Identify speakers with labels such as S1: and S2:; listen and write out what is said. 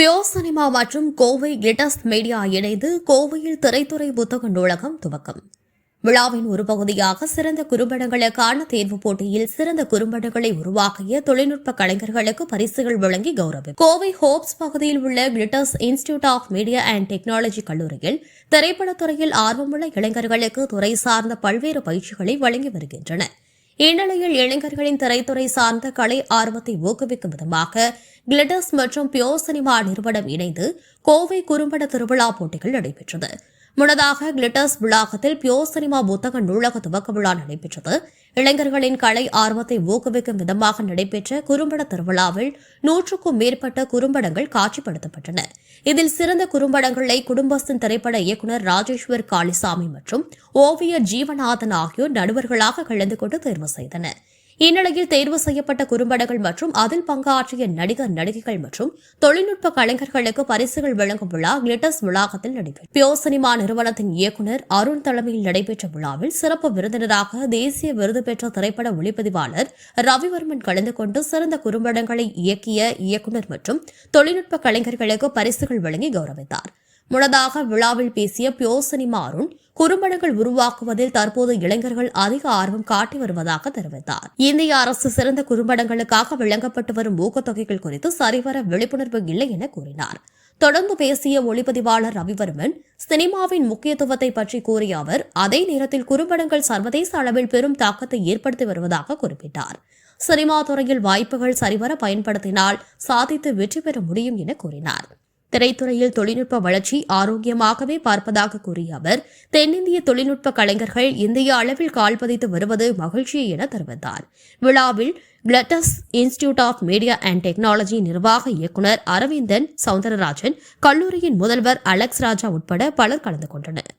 S1: Pure cinema மற்றும் Kovai glitters media இணைந்து கோவையில் திரைத்துறை புத்தக நூலகம் துவக்கம். விழாவின் ஒரு பகுதியாக சிறந்த குறும்படங்களுக்கான தேர்வுப் போட்டியில் சிறந்த குறும்படங்களை உருவாக்கிய தொழில்நுட்ப கலைஞர்களுக்கு பரிசுகள் வழங்கி கௌரவம் கோவை ஹோப்ஸ் பகுதியில் உள்ள Glitters institute of media and technology கல்லூரியில் திரைப்படத்துறையில் ஆர்வமுள்ள இளைஞர்களுக்கு துறை சார்ந்த பல்வேறு பயிற்சிகளை வழங்கி வருகின்றன இந்நிலையில் இளைஞர்களின் திரைத்துறை சார்ந்த கலை ஆர்வத்தை ஊக்குவிக்கும் விதமாக கிளிட்டஸ் மற்றும் பியோ சினிமா நிறுவனம் இணைந்து கோவை குறும்பட திருவிழா போட்டிகள் நடைபெற்றது. முன்னதாக கிளிட்டர்ஸ் வளாகத்தில் பியோர் சினிமா புத்தக நூலக துவக்க விழா நடைபெற்றது. இளைஞர்களின் கலை ஆர்வத்தை ஊக்குவிக்கும் விதமாக நடைபெற்ற குறும்பட திருவிழாவில் நூற்றுக்கும் மேற்பட்ட குறும்படங்கள் காட்சிப்படுத்தப்பட்டன. இதில் சிறந்த குறும்படங்களை குடும்பஸ்தன் திரைப்பட இயக்குநர் ராஜேஸ்வர் காளிசாமி மற்றும் ஓவியர் ஜீவநாதன் ஆகியோர் நடுவர்களாக கலந்து கொண்டு தேர்வு செய்தனா் இந்நிலையில் தேர்வு செய்யப்பட்ட குறும்படங்கள் மற்றும் அதில் பங்காற்றிய நடிகர் நடிகைகள் மற்றும் தொழில்நுட்ப கலைஞர்களுக்கு பரிசுகள் வழங்கும் விழா கிளிட்டஸ் வளாகத்தில் நடைபெற்றது. பியோ சினிமா நிறுவனத்தின் இயக்குநர் அருண் தலைமையில் நடைபெற்ற விழாவில் சிறப்பு விருந்தினராக தேசிய விருது பெற்ற திரைப்பட ஒளிப்பதிவாளர் ரவிவர்மன் கலந்து கொண்டு சிறந்த குறும்படங்களை இயக்கிய இயக்குநர் மற்றும் தொழில்நுட்ப கலைஞர்களுக்கு பரிசுகள் வழங்கி கௌரவித்தார். முன்னதாக விழாவில் பேசிய பியோ சினிமா அருண் குறும்படங்கள் உருவாக்குவதில் தற்போது இளைஞர்கள் அதிக ஆர்வம் காட்டி வருவதாக தெரிவித்தார். இந்திய அரசு சிறந்த குறும்படங்களுக்காக வழங்கப்பட்டு வரும் ஊக்கத்தொகைகள் குறித்து சரிவர விழிப்புணர்வு இல்லை என கூறினார். தொடர்ந்து பேசிய ஒளிப்பதிவாளர் ரவிவர்மன் சினிமாவின் முக்கியத்துவத்தை பற்றி கூறிய அவர் அதே நேரத்தில் குறும்படங்கள் சர்வதேச அளவில் பெரும் தாக்கத்தை ஏற்படுத்தி வருவதாக குறிப்பிட்டார். சினிமா துறையில் வாய்ப்புகள் சரிவர பயன்படுத்தினால் சாதித்து வெற்றி பெற முடியும் என கூறினார். திரைத்துறையில் தொழில்நுட்ப வளர்ச்சி ஆரோக்கியமாகவே பார்ப்பதாக கூறிய அவர் தென்னிந்திய தொழில்நுட்ப கலைஞர்கள் இந்திய அளவில் கால் பதித்து வருவது மகிழ்ச்சி என தெரிவித்தார். விழாவில் Glitters institute of media and technology நிர்வாக இயக்குநர் அரவிந்தன் சவுந்தரராஜன் கல்லூரியின் முதல்வர் அலெக்ஸ் ராஜா உட்பட பலர் கலந்து கொண்டனர்.